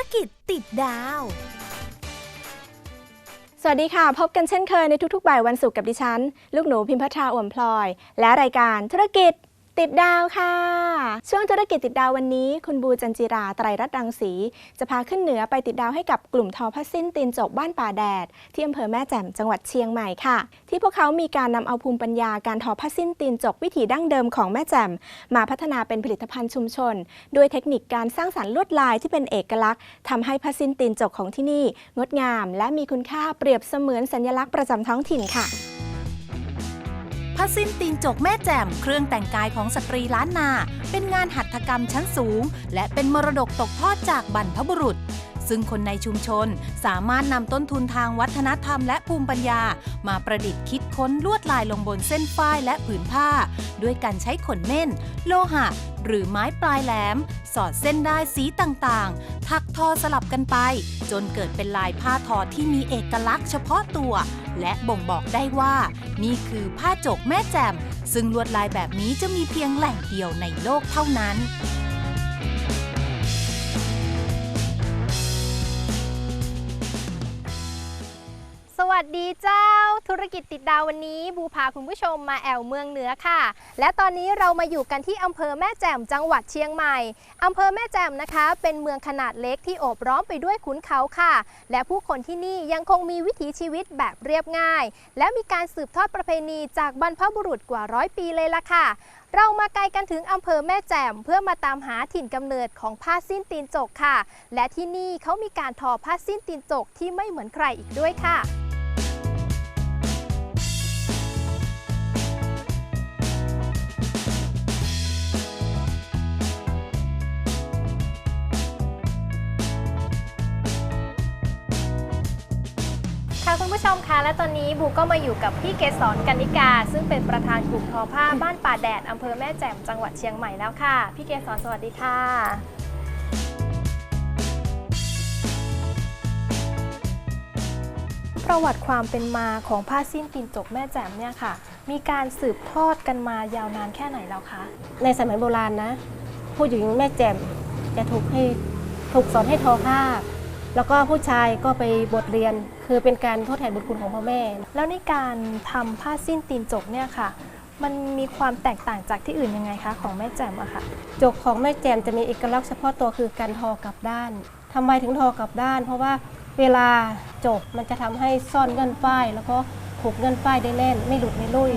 รกิจติดดาว สวัสดีค่ะ พบกันเช่นเคยในทุกๆบ่ายวันศุกร์กับดิฉัน ลูกหนูพิมพ์พัทราอ่วมพลอย และรายการธุรกิจ ติดดาวค่ะ ช่วงธุรกิจติดดาววันนี้ คุณบูจันจิราไตรรัตน์รังสี จะพาขึ้นเหนือไปติดดาวให้กับกลุ่มทอผ้าสิ้นตีนจกบ้านป่าแดด ที่อำเภอแม่แจ่มจังหวัดเชียงใหม่ค่ะ ที่พวกเขามีการนำเอาภูมิปัญญาการทอผ้าสิ้นตีนจกวิถีดั้งเดิมของแม่แจ่มมาพัฒนาเป็นผลิตภัณฑ์ชุมชน ด้วยเทคนิคการสร้างสรรค์ลวดลายที่เป็นเอกลักษณ์ทำให้ผ้าสิ้นตีนจกของที่นี่ งดงาม และมีคุณค่าเปรียบเสมือนสัญลักษณ์ประจำท้องถิ่นค่ะ ผ้าสิ้นตีนจกแม่แจ่มเครื่องแต่งกายของสตรีล้านนา เป็นงานหัตถกรรมชั้นสูง และเป็นมรดกตกทอดจากบรรพบุรุษ ซึ่งคนในชุมชนสามารถนำต้นทุนทางวัฒนธรรมและภูมิปัญญา มาประดิษฐ์คิดค้นลวดลายลงบนเส้นฝ้ายและผืนผ้า ด้วยการใช้ขนเม่น โลหะ หรือไม้ปลายแหลม สอดเส้นได้สีต่างๆ ถักทอสลับกันไป จนเกิดเป็นลายผ้าทอที่มีเอกลักษณ์เฉพาะตัว และบ่งบอกได้ว่า นี่คือผ้าจกแม่แจ่มซึ่งลวดลายแบบนี้จะมีเพียงแหล่งเดียวในโลกเท่านั้น สวัสดีเจ้าธุรกิจติดดาววันนี้บูพาคุณผู้ชมมาแอวเมืองเหนือค่ะ และตอนนี้เรามาอยู่กันที่อำเภอแม่แจ่มจังหวัดเชียงใหม่อำเภอแม่แจ่มนะคะ เป็นเมืองขนาดเล็กที่โอบล้อมไปด้วยขุนเขาค่ะ และผู้คนที่นี่ยังคงมีวิถีชีวิตแบบเรียบง่าย และมีการสืบทอดประเพณีจากบรรพบุรุษกว่าร้อยปีเลยล่ะค่ะเรามาไกลกันถึงอำเภอแม่แจ่มเพื่อมาตามหาถิ่นกำเนิดของผ้าสิ้นตีนจกค่ะ และที่นี่เขามีการทอผ้าสิ้นตีนจกที่ไม่เหมือนใครอีกด้วยค่ะ ค่ะคุณผู้ชมคะและตอนนี้บูก็มาอยู่กับพี่เกษรกันนิกา ซึ่งเป็นประธานกลุ่มทอผ้าบ้านป่าแดดอำเภอแม่แจ่มจังหวัดเชียงใหม่แล้วค่ะ พี่เกษรสวัสดีค่ะ ประวัติความเป็นมาของผ้าสิ้นตีนจกแม่แจ่มเนี่ยค่ะ มีการสืบทอดกันมายาวนานแค่ไหนแล้วคะในสมัยโบราณนะ ผู้หญิงแม่แจ่มจะถูกให้ถูกสอนให้ทอผ้า แล้วก็ผู้ชายก็ไปบทเรียน คือเป็นการทดแทนบุญคุณของพ่อแม่ แล้วในการทำผ้าสิ้นตีนจกเนี่ยค่ะ มันมีความแตกต่างจากที่อื่นยังไงคะของแม่แจ่มอะค่ะ จกของแม่แจ่มจะมีเอกลักษณ์เฉพาะตัวคือการทอกลับด้านทำไมถึงทอกลับด้าน เพราะว่าเวลาจกมันจะทำให้ซ่อนเงื่อนฝ้าย แล้วก็ผูกเงื่อนฝ้ายได้แน่น ไม่หลุดไม่ลุ่ย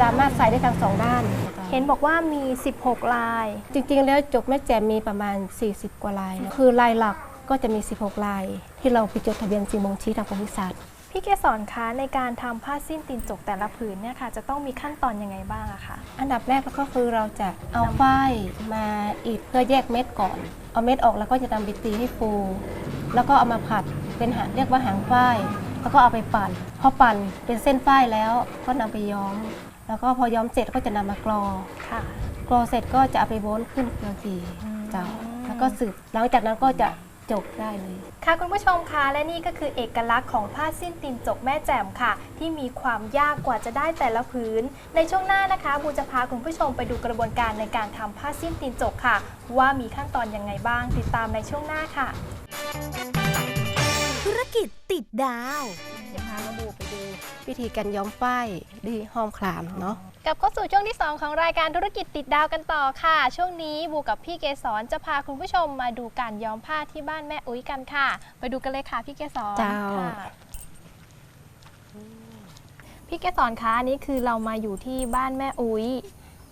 สามารถใส่ได้ทั้งสองด้าน เห็นบอกว่ามี 16 ลาย จริงๆ แล้วจกแม่แจ่มมีประมาณ 40 กว่าลายนะคือลายหลัก ก็จะมี 16 ลาย ที่เราไปจดทะเบียนสีมงชี้ทางประวัติศาสตร์พี่เกสรคะในการทำผ้าสิ้นตีนจกแต่ละผืนเนี่ยค่ะจะต้องมีขั้นตอนยังไงบ้างอะคะ อันดับแรกก็คือเราจะเอาฝ้ายมาอีกเพื่อแยกเม็ดก่อน เอาเม็ดออกแล้วก็จะนำไปตีให้ฟู แล้วก็เอามาผัดเป็นหางเรียกว่าหางฝ้ายแล้วก็เอาไปปั่นพอปั่นเป็นเส้นฝ้ายแล้วก็นำไปย้อม แล้วก็พอย้อมเสร็จก็จะนำมากรอ ค่ะ กรอเสร็จก็จะเอาไปโวนขึ้นเกลือกีอืมเจ้าแล้วก็สืบหลังจากนั้นก็จะ จกได้เลย ค่ะคุณผู้ชมคะและนี่ก็คือเอกลักษณ์ของผ้าสิ้นตีนจกแม่แจ่มค่ะ ที่มีความยากกว่าจะได้แต่ละผืน ในช่วงหน้านะคะบูจะพาคุณผู้ชมไปดูกระบวนการในการทำผ้าสิ้นตีนจกค่ะ ว่ามีขั้นตอนยังไงบ้างติดตามในช่วงหน้าค่ะ ธุรกิจติดดาวจะพามาบูไปดู วิธีการย้อมฝ้ายดีห้อมคลามเนาะกลับเข้าสู่ช่วงที่ 2 ของรายการธุรกิจติดดาวกันต่อค่ะ ช่วงนี้บูกับพี่เกสรจะพาคุณผู้ชมมาดูการย้อมผ้าที่บ้านแม่อุ้ยกันค่ะ ไปดูกันเลยค่ะพี่เกสรเจ้า ค่ะพี่เกสรคะอันนี่คือเรามาอยู่ที่บ้านแม่อุ้ย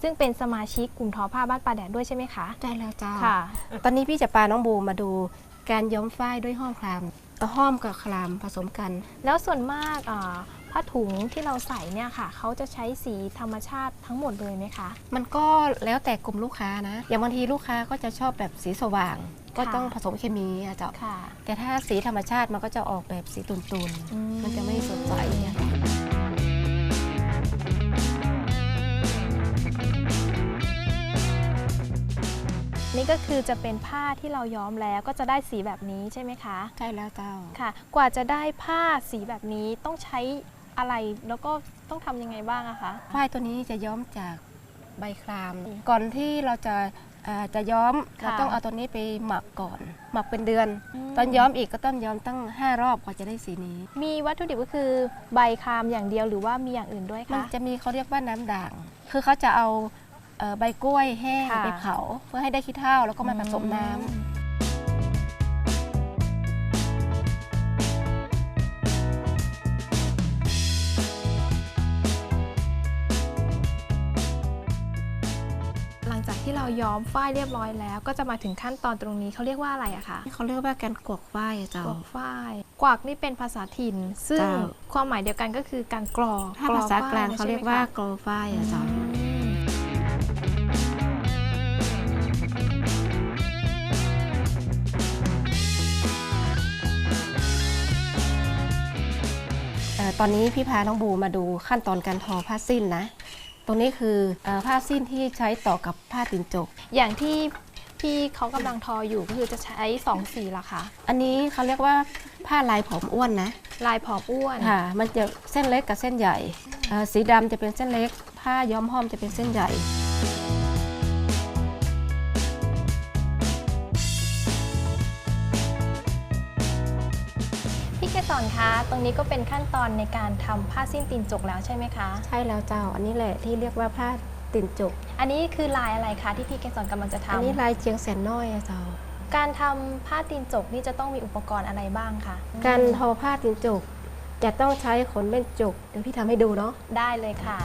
ซึ่งเป็นสมาชิกกลุ่มทอผ้าบ้านป่าแดดด้วยใช่ไหมคะ ได้แล้วเจ้า ค่ะตอนนี้พี่จะพาน้องบูมาดูการย้อมฝ้ายด้วยห้อมคลามเอาห้อมกับคลามผสมกัน แล้วส่วนมากอ่า ผ้าถุงที่เราใส่เนี่ยค่ะเขาจะใช้สีธรรมชาติทั้งหมดเลยไหมคะ มันก็แล้วแต่กลุ่มลูกค้านะ อย่างบางทีลูกค้าก็จะชอบแบบสีสว่าง ก็ค่ะต้องผสมเคมีอะเจ้าค่ะแต่ถ้าสีธรรมชาติมันก็จะออกแบบสีตุนอืๆมันจะไม่สดใสเนี่ยนี่ก็คือจะเป็นผ้าที่เราย้อมแล้วก็จะได้สีแบบนี้ใช่ไหมคะ ใช่แล้วเจ้าค่ะ กว่าจะได้ผ้าสีแบบนี้ต้องใช้ อะไรแล้วก็ต้องทำยังไงบ้างอะคะฝ้ายตัวนี้จะย้อมจากใบคลาม ก่อนที่เราจะอ่าจะย้อมค่ะเราต้องเอาตัวนี้ไปหมักก่อน หมักเป็นเดือนมตอนย้อมอีกก็ต้องย้อมตั้ง 5 รอบกว่าจะได้สีนี้ มีวัตถุดิบก็คือใบคามอย่างเดียวหรือว่ามีอย่างอื่นด้วยมันคะ จะมีเขาเรียกว่าน้ำด่าง คือเขาจะเอาเอ่อใบกล้วยแห้งค่ะ ไปเผา เพื่อให้ได้ขี้เถ้าแล้วก็มาผสมน้ำ ที่เราย้อมฝ้ายเรียบร้อยแล้ว ก็จะมาถึงขั้นตอนตรงนี้เขาเรียกว่าอะไรอะคะเขาเรียกว่าการกวกฝ้ายอะเจ้ากวักฝ้ายกวักนี่เป็นภาษาถิ่น ซึ่งเจ้า ความหมายเดียวกันก็คือการกรอกถ้าภาษากลางฝ้เขาเรียกว่ากรอฝ้ายอะเจ้าอืมเอ่อตอนนี้พี่พาน้องบูมาดูขั้นตอนการทอผ้าสิ้นนะ ตรงนี้คือเออผ้าสิ้นที่ใช้ต่อกับผ้าตินจก อย่างที่พี่เขากำลังทออยู่ก็คือจะใช้สองสีละค่ะอันนี้เขาเรียกว่าผ้าลายผอมอ้วนนะ ลายผอมอ้วนค่ะ มันจะเส้นเล็กกับเส้นใหญ่เอ่อสีดำจะเป็นเส้นเล็ก ผ้าย้อมห้อมจะเป็นเส้นใหญ่ ตรงนี้ก็เป็นขั้นตอนในการทำผ้าสิ้นตีนจกแล้วใช่ไหมคะ ใช่แล้วเจ้า อันนี้แหละที่เรียกว่าผ้าตินจก อันนี้คือลายอะไรคะที่พี่เกสรกำลังจะทำอันนี้ลายเชียงแสนน้อยอะเจ้า การทำผ้าตีนจกนี่จะต้องมีอุปกรณ์อะไรบ้างคะการทอผ้าตินจก จะต้องใช้ขนเป็นจก เดี๋ยวพี่ทำให้ดูเนาะ ได้เลยค่ะ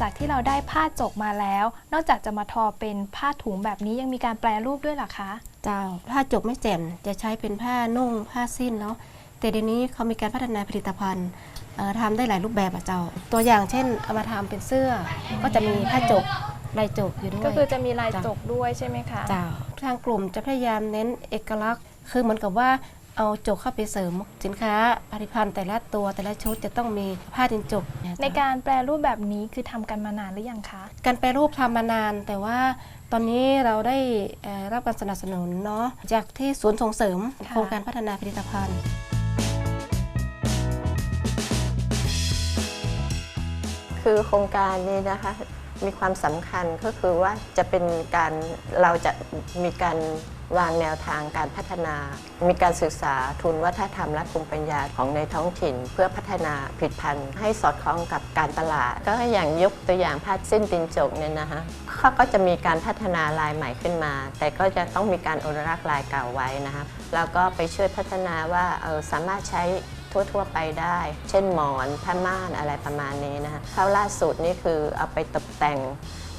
จากที่เราได้ผ้าจกมาแล้ว นอกจากจะมาทอเป็นผ้าถุงแบบนี้ยังมีการแปลรูปด้วยเหรอคะเจ้าผ้าจกไม่แจ่มจะใช้เป็นผ้านุ่งผ้าสิ้นเนาะแต่เดี๋ยวนี้เขามีการพัฒนาผลิตภัณฑ์เอ่อทำได้หลายรูปแบบอะเจ้า ตัวอย่างเช่นเอามาทำเป็นเสื้อ ก็จะมีผ้าจกลายจกอยู่ด้วยก็คือจะมีลายจ้ะจกด้วยใช่ไหมคะเจ้าทางกลุ่มจะพยายามเน้นเอกลักษณ์ คือเหมือนกับว่า เอาจกเข้าไปเสริมสินค้าผลิตภัณฑ์แต่ละตัวแต่ละชุดจะต้องมีผ้าดินจกเยในเจ้การแปลรูปแบบนี้คือทำกันมานานหรือยังคะ การแปรรูปทำมานาน แต่ว่าตอนนี้เราได้เอ่อรับการสนับสนุนเนาะจากที่ศูนย์ส่งเสริมค่ะโครงการพัฒนาผลิตภัณฑ์คือโครงการนี้นะคะมีความสำคัญก็คือว่าจะเป็นการเราจะมีการ วางแนวทางการพัฒนา มีการศึกษาทุนวัฒนธรรมและภูมิปัญญาของในท้องถิ่น เพื่อพัฒนาผลิตภัณฑ์ ให้สอดคล้องกับการตลาด ก็อย่างยกตัวอย่างผ้าสิ้นตินจกเนี่ยนะคะเขาก็จะมีการพัฒนาลายใหม่ขึ้นมา แต่ก็จะต้องมีการอนุรักษ์ลายเก่าไว้นะคะแล้วก็ไปช่วยพัฒนาว่าเออสามารถใช้ทั่ว ๆ ไปได้ เช่นหมอนผ้าม่านอะไรประมาณนี้นะคะเข้าล่าสุดนี่คือเอาไปตกแต่ง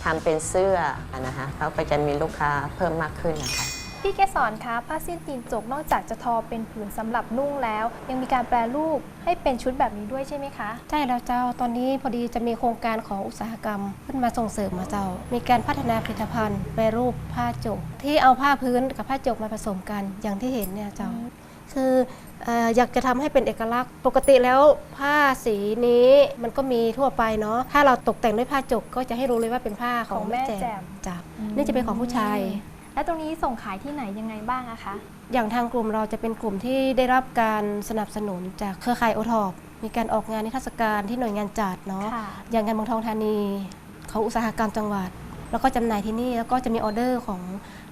ทำเป็นเสื้อนะคะเขาก็จะมีลูกค้าเพิ่มมากขึ้นนะคะ พี่เกสรคะผ้าสิ้นตีนจกนอกจากจะทอเป็นผืนสำหรับนุ่งแล้ว ยังมีการแปลรูปให้เป็นชุดแบบนี้ด้วยใช่ไหมคะใช่แล้วเจ้าตอนนี้พอดีจะมีโครงการของอุตสาหกรรม ขึ้นมาส่งเสริมมาเจ้า มีการพัฒนาผลิตภัณฑ์แปรรูปผ้าจก ที่เอาผ้าพื้นกับผ้าจกมาผสมกันอย่างที่เห็นเนี่ยเจ้าคือเอ่ออยากจะทำให้เป็นเอกลักษณ์ ปกติแล้วผ้าสีนี้มันก็มีทั่วไปเนาะถ้าเราตกแต่งด้วยผ้าจกก็จะให้รู้เลยว่าเป็นผ้าของของแม่แจ่มจ้ะอืมนี่จะเป็นของผู้ชาย และตรงนี้ส่งขายที่ไหนยังไงบ้างอะคะ อย่างทางกลุ่มเราจะเป็นกลุ่มที่ได้รับการสนับสนุนจากเครือข่ายโอทอปมีการออกงานนิทรรศการที่หน่วยงานจัดเนาะค่ะอย่างงานเมืองทองธานี เขาอุตสาหกรรมจังหวัด แล้วก็จำหน่ายที่นี่แล้วก็จะมีออเดอร์ของ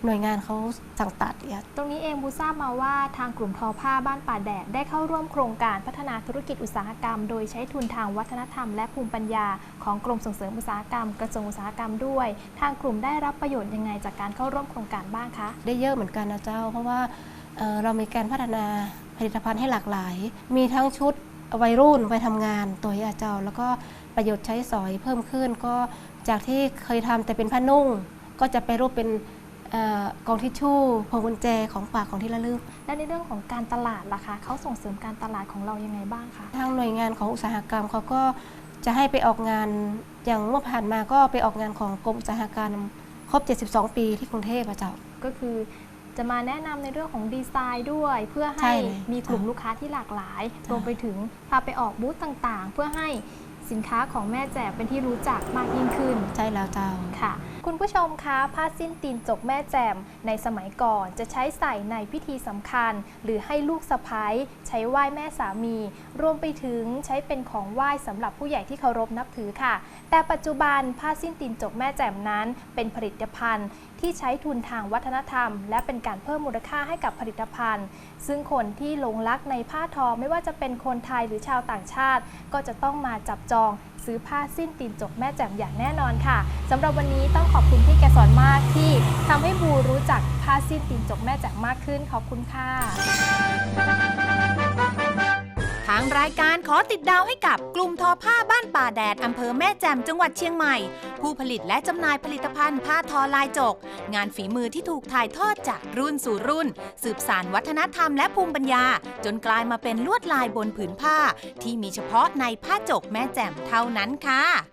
หน่วยงานเขาสั่งตัดเนี่ยตรงนี้เองบูทราบมาว่าทางกลุ่มทอผ้าบ้านป่าแดดได้เข้าร่วมโครงการพัฒนาธุรกิจอุตสาหกรรม โดยใช้ทุนทางวัฒนธรรมและภูมิปัญญาของกรมส่งเสริมอุตสาหกรรม กระทรวงอุตสาหกรรมด้วย ทางกลุ่มได้รับประโยชน์ยังไงจากการเข้าร่วมโครงการบ้างคะ ได้เยอะเหมือนกันนะเจ้า เพราะว่าเอ่อเรามีการพัฒนาผลิตภัณฑ์ให้หลากหลาย มีทั้งชุดวัยรุ่นวัยทำงานตัวอยาเจ้า แล้วก็ประโยชน์ใช้สอยเพิ่มขึ้นก็ จากที่เคยทำแต่เป็นผ้านุ่ง ก็จะไปรูปเป็นเออกองทิชชู่พวงกุญแจของฝากของที่ระลึก และในเรื่องของการตลาดล่ะคะเขาส่งเสริมการตลาดของเรายังไงบ้างคะทางหน่วยงานของอุตสาหกรรมเขาก็จะให้ไปออกงานอย่างเมื่อผ่านมาก็ไปออกงานของกรมอุตสาหกรรมครบ 72 ปีที่กรุงเทพอะเจ้าก็คือจะมาแนะนำในเรื่องของดีไซน์ด้วย เพื่อใช่ให้เลยมีกลุ่มจ้ะลูกค้าที่หลากหลายจ้ะรวมไปถึงพาไปออกบูธต่างๆ เพื่อให้ สินค้าของแม่แจ่มเป็นที่รู้จักมากยิ่งขึ้น ใช่แล้วเจ้าค่ะ คุณผู้ชมคะผ้าสิ้นตีนจกแม่แจ่มในสมัยก่อนจะใช้ใส่ในพิธีสำคัญ หรือให้ลูกสะพ้ายใช้ไหว้แม่สามี รวมไปถึงใช้เป็นของไหว้สำหรับผู้ใหญ่ที่เคารพนับถือค่ะ แต่ปัจจุบันผ้าสิ้นตีนจกแม่แจ่มนั้น เป็นผลิตภัณฑ์ ที่ใช้ทุนทางวัฒนธรรม และเป็นการเพิ่มมูลค่าให้กับผลิตภัณฑ์ ซึ่งคนที่หลงรักในผ้าทอไม่ว่าจะเป็นคนไทยหรือชาวต่างชาติ ก็จะต้องมาจับจองซื้อผ้าสิ้นตีนจกแม่แจ่มอย่างแน่นอนค่ะสำหรับวันนี้ต้องขอบคุณพี่แกสอนมากที่ทำให้บูรู้จักผ้าสิ้นตีนจกแม่แจ่มมากขึ้นขอบคุณค่ะางรายการขอติดดาวให้กับกลุ่มทอผ้าบ้านป่าแดดอำเภอแม่แจ่มจังหวัดเชียงใหม่ ผู้ผลิตและจำหน่ายผลิตภัณฑ์ผ้าทอลายจก งานฝีมือที่ถูกถ่ายทอดจากรุ่นสู่รุ่น สืบสานวัฒนธรรมและภูมิปัญญา จนกลายมาเป็นลวดลายบนผืนผ้า ที่มีเฉพาะในผ้าจกแม่แจ่มเท่านั้นค่ะ